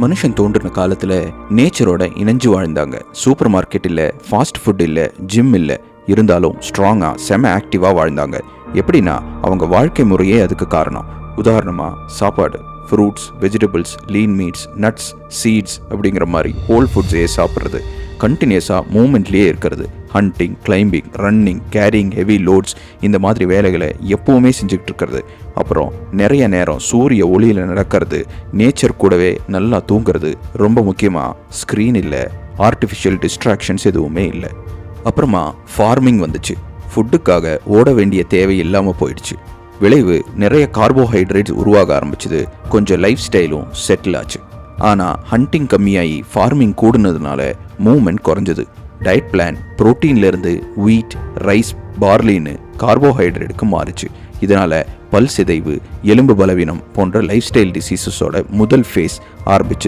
மனுஷன் தோன்றின காலத்தில் நேச்சரோட இணைஞ்சு வாழ்ந்தாங்க. சூப்பர் மார்க்கெட் இல்லை ஃபாஸ்ட் ஃபுட் இல்லை ஜிம் இல்லை இருந்தாலும் ஸ்ட்ராங்காக செம ஆக்டிவாக வாழ்ந்தாங்க. எப்படின்னா அவங்க வாழ்க்கை முறையே அதுக்கு காரணம். உதாரணமாக சாப்பாடு fruits vegetables lean meats nuts seeds அப்படிங்கிற மாதிரி ஹோல் ஃபுட்ஸையே சாப்பிட்றது. கண்டினியூஸாக மூமெண்ட்லேயே இருக்கிறது. Hunting climbing running carrying heavy loads இந்த மாதிரி வேலைகளை எப்பவுமே செஞ்சுக்கிட்டு இருக்கிறது அப்புறம் நிறைய நேரம் சூரிய ஒளியில் நடக்கிறது நேச்சர் கூடவே நல்லா தூங்குறது ரொம்ப முக்கியமாக ஸ்க்ரீன் இல்லை ஆர்டிஃபிஷியல் டிஸ்ட்ராக்ஷன்ஸ் எதுவுமே இல்லை. அப்புறமா ஃபார்மிங் வந்துச்சு. ஃபுட்டுக்காக ஓட வேண்டிய தேவை இல்லாமல் போயிடுச்சு. விளைவு நிறைய கார்போஹைட்ரேட்ஸ் உருவாக ஆரம்பிச்சது. கொஞ்சம் லைஃப் ஸ்டைலும் செட்டில் ஆச்சு. ஆனால் ஹண்டிங் கம்மியாகி ஃபார்மிங் கூடுனதுனால மூவ்மெண்ட் குறைஞ்சது. டயட் பிளான் ப்ரோட்டீன்லேருந்து வீட் ரைஸ் பார்லின்னு கார்போஹைட்ரேட்டுக்கு மாறுச்சு. இதனால் பல் சிதைவு எலும்பு பலவீனம் போன்ற லைஃப் ஸ்டைல் டிசீசஸோட முதல் ஃபேஸ் ஆரம்பிச்சு